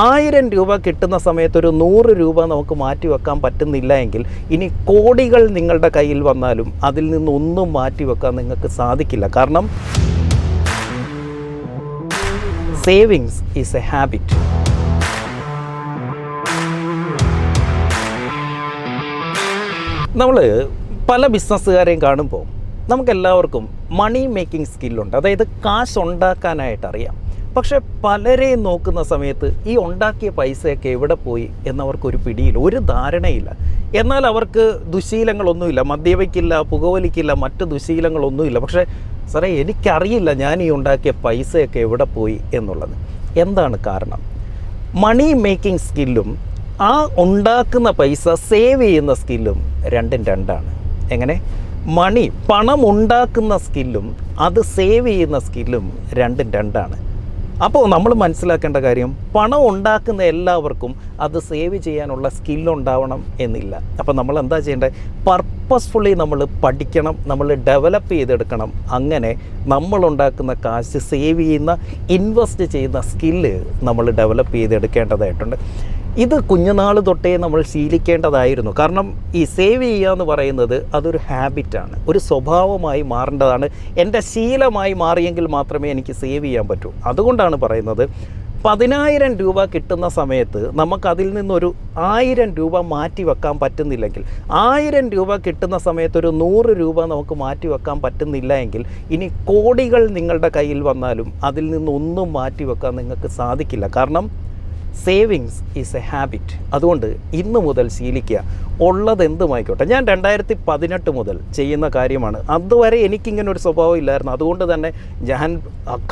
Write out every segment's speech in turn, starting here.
ആയിരം രൂപ കിട്ടുന്ന സമയത്ത് ഒരു നൂറ് രൂപ നമുക്ക് മാറ്റി വെക്കാൻ പറ്റുന്നില്ല എങ്കിൽ ഇനി കോടികൾ നിങ്ങളുടെ കയ്യിൽ വന്നാലും അതിൽ നിന്നൊന്നും മാറ്റി വെക്കാൻ നിങ്ങൾക്ക് സാധിക്കില്ല. കാരണം സേവിങ്സ് ഈസ് എ ഹാബിറ്റ്. നമ്മൾ പല ബിസിനസ്സുകാരെയും കാണുമ്പോൾ നമുക്കെല്ലാവർക്കും മണി മേക്കിംഗ് സ്കില്ലുണ്ട് അതായത് കാശ് ഉണ്ടാക്കാനായിട്ട് അറിയാം പക്ഷെ പലരെയും നോക്കുന്ന സമയത്ത് ഈ ഉണ്ടാക്കിയ പൈസയൊക്കെ എവിടെ പോയി എന്നവർക്കൊരു പിടിയില്ല ഒരു ധാരണയില്ല. എന്നാൽ അവർക്ക് ദുശീലങ്ങളൊന്നുമില്ല മദ്യപിക്കില്ല പുകവലിക്കില്ല മറ്റ് ദുശീലങ്ങളൊന്നുമില്ല. പക്ഷേ സാറേ എനിക്കറിയില്ല ഞാൻ ഈ ഉണ്ടാക്കിയ പൈസയൊക്കെ എവിടെ പോയി എന്നുള്ളത്. എന്താണ് കാരണം? മണി മേക്കിംഗ് സ്കില്ലും ആ ഉണ്ടാക്കുന്ന പൈസ സേവ് ചെയ്യുന്ന സ്കില്ലും രണ്ടും രണ്ടാണ്. എങ്ങനെ? മണി പണം ഉണ്ടാക്കുന്ന സ്കില്ലും അത് സേവ് ചെയ്യുന്ന സ്കില്ലും രണ്ടും രണ്ടാണ്. അപ്പോൾ നമ്മൾ മനസ്സിലാക്കേണ്ട കാര്യം പണം ഉണ്ടാക്കുന്ന എല്ലാവർക്കും അത് സേവ് ചെയ്യാനുള്ള സ്കില്ലുണ്ടാവണം എന്നില്ല. അപ്പോൾ നമ്മൾ എന്താ ചെയ്യേണ്ടത് പർപ്പസ്ഫുള്ളി നമ്മൾ പഠിക്കണം നമ്മൾ ഡെവലപ്പ് ചെയ്തെടുക്കണം. അങ്ങനെ നമ്മളുണ്ടാക്കുന്ന കാശ് സേവ് ചെയ്യുന്ന ഇൻവെസ്റ്റ് ചെയ്യുന്ന സ്കില്ല് നമ്മൾ ഡെവലപ്പ് ചെയ്തെടുക്കേണ്ടതായിട്ടുണ്ട്. ഇത് കുഞ്ഞുനാൾ തൊട്ടേ നമ്മൾ ശീലിക്കേണ്ടതായിരുന്നു. കാരണം ഈ സേവ് ചെയ്യുക എന്ന് പറയുന്നത് അതൊരു ഹാബിറ്റാണ് ഒരു സ്വഭാവമായി മാറേണ്ടതാണ്. എന്റെ ശീലമായി മാറിയെങ്കിൽ മാത്രമേ എനിക്ക് സേവ് ചെയ്യാൻ പറ്റൂ. അതുകൊണ്ടാണ് പറയുന്നത് പതിനായിരം രൂപ കിട്ടുന്ന സമയത്ത് നമുക്കതിൽ നിന്നൊരു ആയിരം രൂപ മാറ്റി വെക്കാൻ പറ്റുന്നില്ലെങ്കിൽ ആയിരം രൂപ കിട്ടുന്ന സമയത്ത് ഒരു നൂറ് രൂപ നമുക്ക് മാറ്റി വെക്കാൻ പറ്റുന്നില്ല എങ്കിൽ ഇനി കോടികൾ നിങ്ങളുടെ കയ്യിൽ വന്നാലും അതിൽ നിന്നൊന്നും മാറ്റി വെക്കാൻ നിങ്ങൾക്ക് സാധിക്കില്ല. കാരണം സേവിങ്സ് ഈസ് എ ഹാബിറ്റ് അതുകൊണ്ട് ഇന്ന് മുതൽ ശീലിക്കുക. ഉള്ളത് എന്തുമായിക്കോട്ടെ ഞാൻ രണ്ടായിരത്തി പതിനെട്ട് മുതൽ ചെയ്യുന്ന കാര്യമാണ്. അതുവരെ എനിക്കിങ്ങനെ ഒരു സ്വഭാവം ഇല്ലായിരുന്നു. അതുകൊണ്ട് തന്നെ ഞാൻ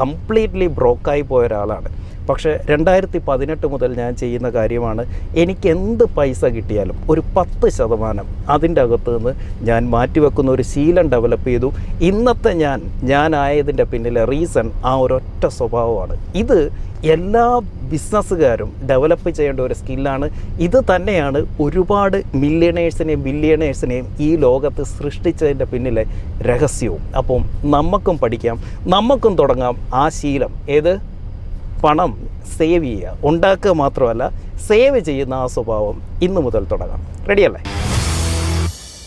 കംപ്ലീറ്റ്ലി ബ്രോക്കായി പോയ ഒരാളാണ്. പക്ഷേ രണ്ടായിരത്തി പതിനെട്ട് മുതൽ ഞാൻ ചെയ്യുന്ന കാര്യമാണ് എനിക്ക് എന്ത് പൈസ കിട്ടിയാലും ഒരു പത്ത് ശതമാനം അതിന്റെ അകത്ത് നിന്ന് ഞാൻ മാറ്റിവെക്കുന്ന ഒരു ശീലം ഡെവലപ്പ് ചെയ്തു. ഇന്നത്തെ ഞാൻ ഞാനായതിന്റെ പിന്നിലെ റീസൺ ആ ഒരൊറ്റ സ്വഭാവമാണ്. ഇത് എല്ലാ ബിസിനസ്സുകാരും ഡെവലപ്പ് ചെയ്യേണ്ട ഒരു സ്കില്ലാണ് ഇത് തന്നെയാണ് ഒരുപാട് മില്യണേഴ്സിനെയും ബില്യണേഴ്സിനെയും ഈ ലോകത്ത് സൃഷ്ടിച്ചതിന്റെ പിന്നിലെ രഹസ്യവും. അപ്പം നമുക്കും പഠിക്കാം നമുക്കും തുടങ്ങാം ആ ശീലം. ഏത്? പണം സേവ് ചെയ്യുക. ഉണ്ടാക്കുക മാത്രമല്ല സേവ് ചെയ്യുന്ന ആ സ്വഭാവം ഇന്നു മുതൽ തുടങ്ങാം. റെഡിയല്ലേ?